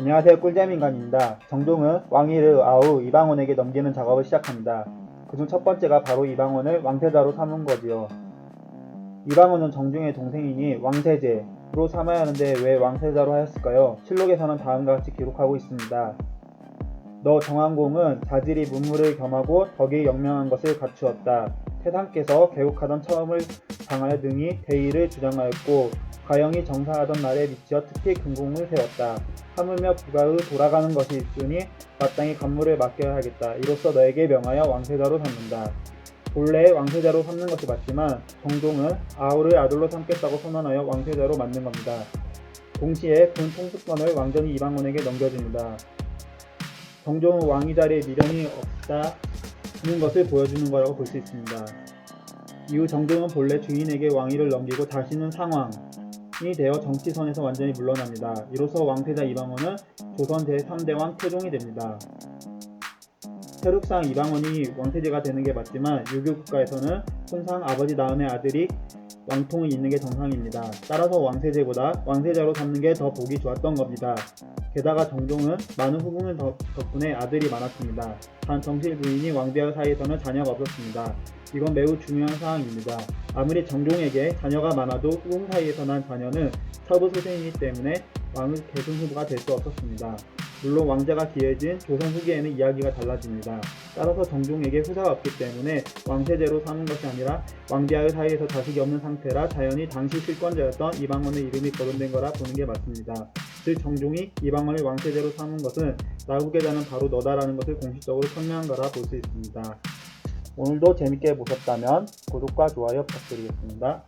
안녕하세요 꿀잼인간입니다. 정종은 왕위를 아우 이방원에게 넘기는 작업을 시작합니다. 그중 첫 번째가 바로 이방원을 왕세자로 삼은 거지요. 이방원은 정종의 동생이니 왕세제로 삼아야 하는데 왜 왕세자로 하였을까요? 실록에서는 다음과 같이 기록하고 있습니다. 너 정왕공은 자질이 문무를 겸하고 덕이 영명한 것을 갖추었다. 태상께서 개국하던 처음을 당하여 등이 대의를 주장하였고 가영이 정사하던 날에 미치어 특히 금공을 세웠다. 하물며 부가의 돌아가는 것이 있으니 마땅히 간무를 맡겨야 하겠다. 이로써 너에게 명하여 왕세자로 삼는다. 본래 왕세자로 삼는 것이 맞지만 정종은 아우를 아들로 삼겠다고 선언하여 왕세자로 만든 겁니다. 동시에 군 통수권을 왕전이 이방원에게 넘겨줍니다. 정종은 왕위 자리에 미련이 없다는 것을 보여주는 거라고 볼 수 있습니다. 이후 정종은 본래 주인에게 왕위를 넘기고 자신은 상왕 이 되어 정치선에서 완전히 물러납니다. 이로써 왕세자 이방원은 조선 제3대 왕 태종이 됩니다. 세력상 이방원이 왕세제가 되는 게 맞지만 유교 국가에서는 통상 아버지 다음에 아들이 왕통을 잇는 게 정상입니다. 따라서 왕세제보다 왕세자로 삼는 게 더 보기 좋았던 겁니다. 게다가 정종은 많은 후궁을 덕- 덕분에 아들이 많았습니다. 단 정실 부인이 왕비와 사이에서는 자녀가 없었습니다. 이건 매우 중요한 사항입니다. 아무리 정종에게 자녀가 많아도 후궁 사이에서 난 자녀는 서부 소생이기 때문에 왕의 계승 후보가 될 수 없었습니다. 물론 왕자가 기해진 조선 후기에는 이야기가 달라집니다. 따라서 정종에게 후사가 없기 때문에 왕세제로 삼은 것이 아니라 왕비아의 사이에서 자식이 없는 상태라 자연히 당시 실권자였던 이방원의 이름이 거론된 거라 보는 게 맞습니다. 즉 정종이 이방원을 왕세제로 삼은 것은 나 후계자는 바로 너다라는 것을 공식적으로 선명한 거라 볼 수 있습니다. 오늘도 재밌게 보셨다면 구독과 좋아요 부탁드리겠습니다.